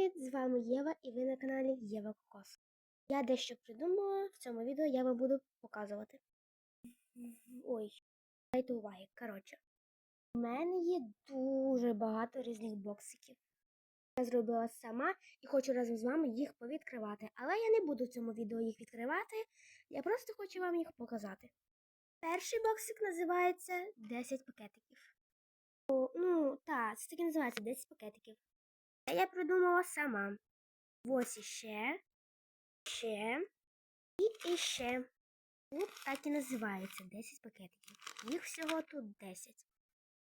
привіт! З вами Єва і ви на каналі Єва Кокос. Я дещо придумала, в цьому відео я вам буду показувати. Ой, дайте уваги. Коротше, у мене є дуже багато різних боксиків. Я зробила сама і хочу разом з вами їх повідкривати. Але я не буду в цьому відео їх відкривати, я просто хочу вам їх показати. Перший боксик називається 10 пакетиків. О, ну, так, це таки називається 10 пакетиків. Це я придумала сама. Ось іще, ще і іще. Тут так і називається 10 пакетиків. Їх всього тут 10.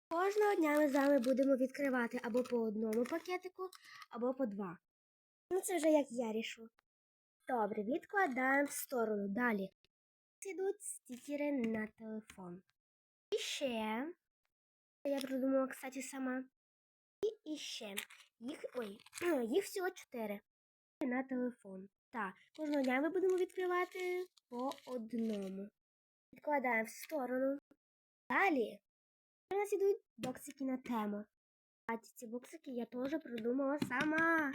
Кожного дня ми з вами будемо відкривати або по одному пакетику, або по два. Ну, це вже як я рішу. Добре, відкладаємо в сторону. Далі. Ідуть стікери на телефон. І ще. Я придумала, кстати, сама. І іще. Їх, ой, їх всього чотири на телефон. Так, кожного дня ми будемо відкривати по одному. Відкладаємо в сторону. Далі у нас ідуть боксики на тему. А ці боксики я теж придумала сама.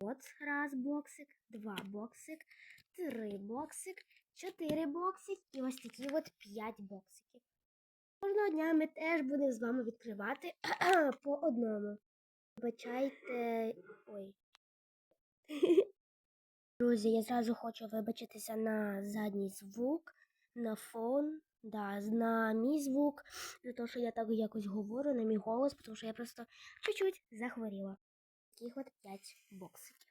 От раз боксик, два боксик, три боксик, чотири боксик і ось такі от п'ять боксиків. Кожного дня ми теж будемо з вами відкривати по одному. Вибачайте. Ой. Друзі, я зразу хочу вибачитися на задній звук, на фон, да, на мій звук, за те, що я так якось говорю, на мій голос, тому що я просто чуть-чуть захворіла. Таких от 5 боксиків.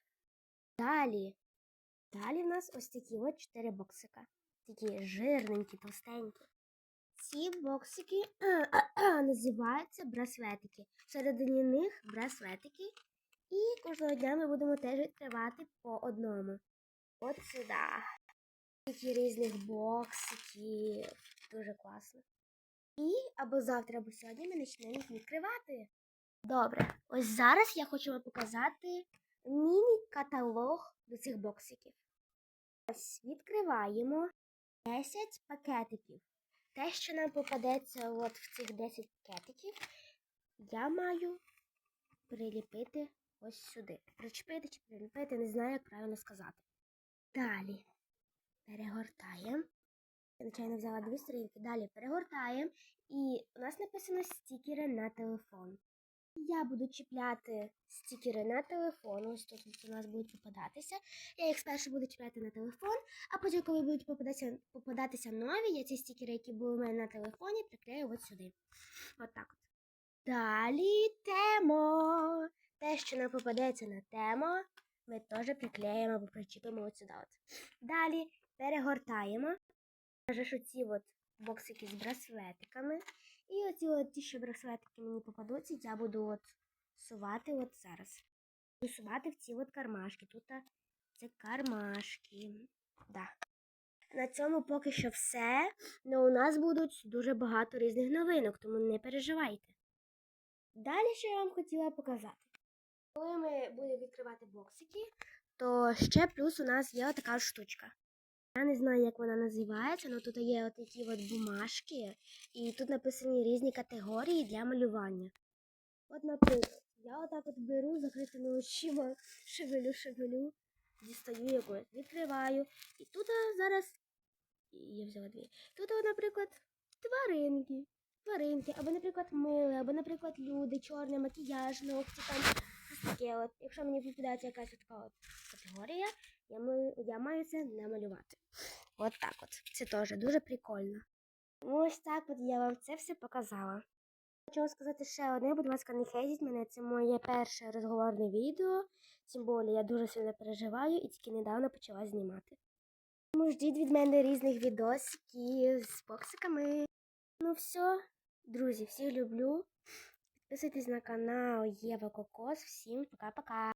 Далі. Далі в нас ось такі от 4 боксика. Такі жирненькі, товстенькі. Ці боксики називаються браслетики. Всередині них браслетики. І кожного дня ми будемо теж відкривати по одному. От сюди. Такі різних боксиків. Дуже класно. І або завтра, або сьогодні ми почнемо їх відкривати. Добре, ось зараз я хочу вам показати міні-каталог до цих боксиків. Ось відкриваємо 10 пакетиків. Те, що нам попадеться от в цих 10 пакетиків, я маю приліпити ось сюди. Причепити чи приліпити, не знаю, як правильно сказати. Далі перегортаємо. Я, звичайно, взяла дві сторінки. Далі перегортаємо. І у нас написано стікери на телефон. Я буду чіпляти стікери на телефон. Ось тут у нас будуть попадатися. Я їх спершу буду чіпляти на телефон, а потім, коли будуть попадатися, попадатися нові, я ці стікери, які були у мене на телефоні, приклею от сюди. От так от. Далі темо. Те, що нам попадеться на тему, ми теж приклеїмо або причепимо от сюди. От. Далі перегортаємо. Каже, що ці от боксики з браслетиками. І оці от ті, що браслетики мені попадуться, я буду от сувати от зараз. Буду сувати в ці от кармашки. Тут це кармашки. Да. На цьому поки що все. Ну у нас будуть дуже багато різних новинок, тому не переживайте. Далі що я вам хотіла показати. Коли ми будемо відкривати боксики, то ще плюс у нас є така штучка. Я не знаю, як вона називається, але тут є такі от бумажки, і тут написані різні категорії для малювання. От, наприклад, я отак от беру закритими очима, шевелю, шевелю, дістаю якось, відкриваю. І тут зараз я взяла дві. Тут, наприклад, тваринки. Тваринки, або, наприклад, мили, або, наприклад, люди, чорний макіяж, ногті там. Таке от. Якщо мені попадається якась така от категорія, я маю, я маю це намалювати. От так от. Це теж дуже прикольно. Ось так от я вам це все показала. Хочу вам сказати ще одне, будь ласка, не хейтіть мене. Це моє перше розговорне відео. Тим більше я дуже сильно переживаю і тільки недавно почала знімати. Тому ждіть від мене різних відосиків з боксиками. Ну все, друзі, всіх люблю. Підписуйтесь на канал Єва Кокос. Всім пока-пока.